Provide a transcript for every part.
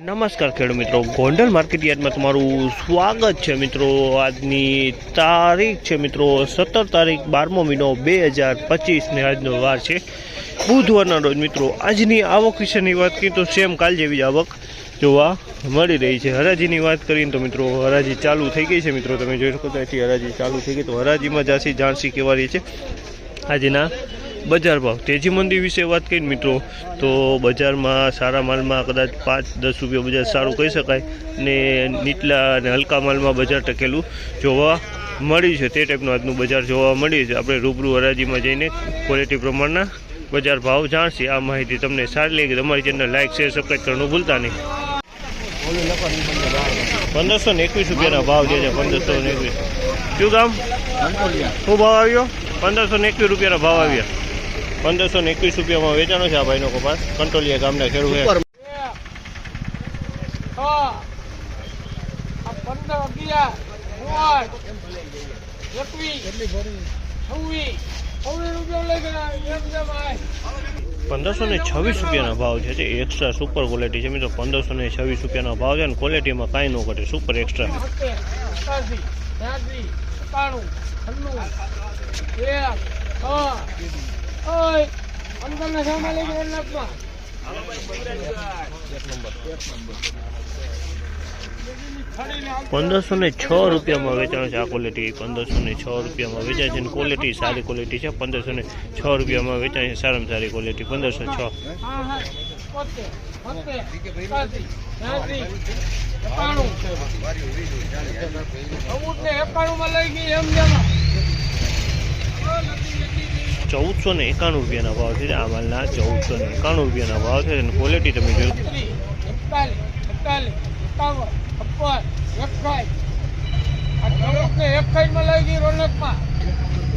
નમસ્કાર ખેડૂત મિત્રો. ગોંડલ માર્કેટ યાર્ડમાં તમારું સ્વાગત છે મિત્રો. આજની તારીખ છે મિત્રો, સત્તર તારીખ બારમો મહિનો બે હજાર પચીસને આજનો વાર છે. બુધવારના રોજ મિત્રો, આજની આવક વિશેની વાત કરીએ તો સેમ કાલ જેવી જ આવક જોવા મળી રહી છે. હરાજીની વાત કરીએ તો મિત્રો, હરાજી ચાલુ થઈ ગઈ છે મિત્રો. તમે જોઈ શકો ત્યાંથી હરાજી ચાલુ થઈ ગઈ. તો હરાજીમાં જાસી જાણસી કહેવા રહી છે. આજના બજાર ભાવ. તેજી મંદી વિશે વાત કરી મિત્રો તો બજારમાં સારા માલમાં કદાચ પાંચ દસ રૂપિયા બજાર સારું કહી શકાય. ને નીચલા અને હલકા માલમાં બજાર ટકેલું જોવા મળ્યું છે. તે ટાઈપનું આજનું બજાર જોવા મળ્યું છે. આપણે રૂબરૂ હરાજીમાં જઈને ક્વોલિટી પ્રમાણના બજાર ભાવ જાણશે. આ માહિતી તમને સારી લાગી તમારી ચેનલ લાઇક શેર સબસ્ક્રાઈબ કરવાનું ભૂલતા નહીં. પંદરસો ને એકવીસ રૂપિયાના ભાવ જે છે પંદરસો ને એકવીસ. શું કામ શું ભાવ આવ્યો? પંદરસો ને એકવીસ રૂપિયાના ભાવ આવ્યા. પંદરસો ને એકવીસ રૂપિયામાં વેચાણો છે આ ભાઈનો કપાસ. કંટ્રોલિયા ગામના ખેડૂત છે. પંદરસો ને છવ્વીસ રૂપિયાના ભાવ છે જે એક્સ્ટ્રા સુપર ક્વોલિટી છે મિત્રો. પંદરસો ને છવ્વીસ રૂપિયાના ભાવ છે અને ક્વોલિટીમાં કાંઈ ન ઘટે. સુપર એક્સ્ટ્રા એકાણું છન્નું એક છ ઓય પંદર તમને સામા લઈ ગયા નાખમાં પંદરસો ને છ રૂપિયામાં વેચાણ છે આ ક્વોલિટી પંદરસો ને છ રૂપિયામાં વેચાય છે ક્વોલિટી સારી ક્વોલિટી છે. પંદરસો ને છ રૂપિયામાં વેચાય છે સારામાં સારી ક્વોલિટી પંદરસો છ. એકાણું. માં લઈ ગઈ એમ ચૌદસો ને એકાણું રૂપિયાના ભાવ છે. આ માલના ચૌદસો ને એકાણું રૂપિયાના ભાવ છે. અને ક્વોલિટી તમે જોયું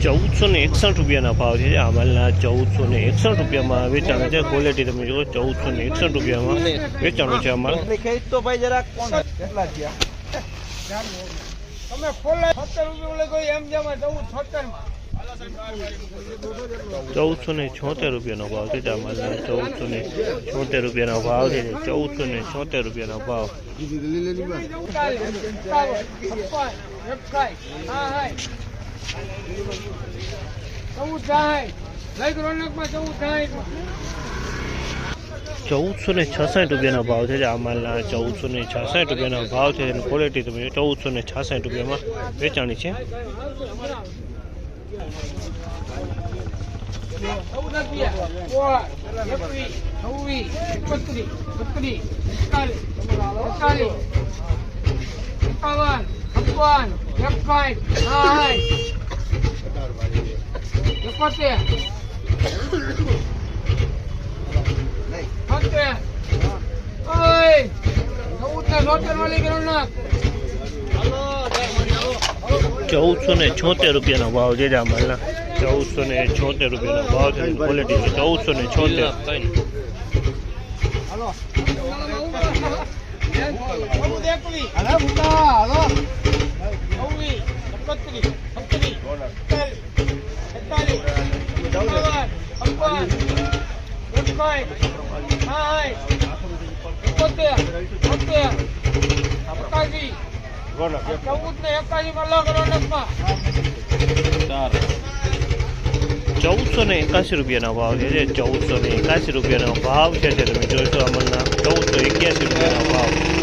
ચૌદસો ને એકસઠ રૂપિયાના ભાવ છે. આ માલના ચૌદસો ને એકસઠ રૂપિયામાં વેચાણ છે. ક્વોલિટી તમે જુઓ ચૌદસો ને એકસઠ રૂપિયામાં વેચાણું છે આ માલ. તમે ખોલે સત્તર રૂપિયા એમ જમા ચૌદ સત્તરમાં ચૌદસો ને છોતેર રૂપિયાનો ભાવ છે. આ માલના ચૌદસો ને છોતેર રૂપિયાનો ભાવ છે ચૌદસો ને છોતેર રૂપિયાનો ભાવ. ચૌદસો ને છસાઠ રૂપિયાનો ભાવ છે. આ માલના ચૌદસો ને છાસઠ રૂપિયાનો ભાવ છે. એની ક્વોલિટી તમે ચૌદસો ને છાસઠ રૂપિયામાં વેચાણી છે. ચૌદ સોળ એકવીસ છવ્વીસ એકત્રીસ બત્રીસ એકતાલીસ એકતાલીસ એકાવન છપ્પન એકાઠ સાઠ એકોતેર છોતેર ઓય ચૌદ ને છોતેર વાળી નાખ ચૌદસો ને છોતેર રૂપિયાનો ભાવ છે જામલના ચૌદસો ને છોતેર રૂપિયાનો ભાવ છે ક્વોલિટી ચૌદસો ને છોતેર. ચૌદ ચૌદ ને એકાસી માં લગ રોનકમાં. ચૌદસો ને એકાસી રૂપિયાના ભાવ છે ચૌદસો ને એકાસી રૂપિયાનો ભાવ છે તમે જોશો અમરના ચૌદસો એક્યાસી રૂપિયાનો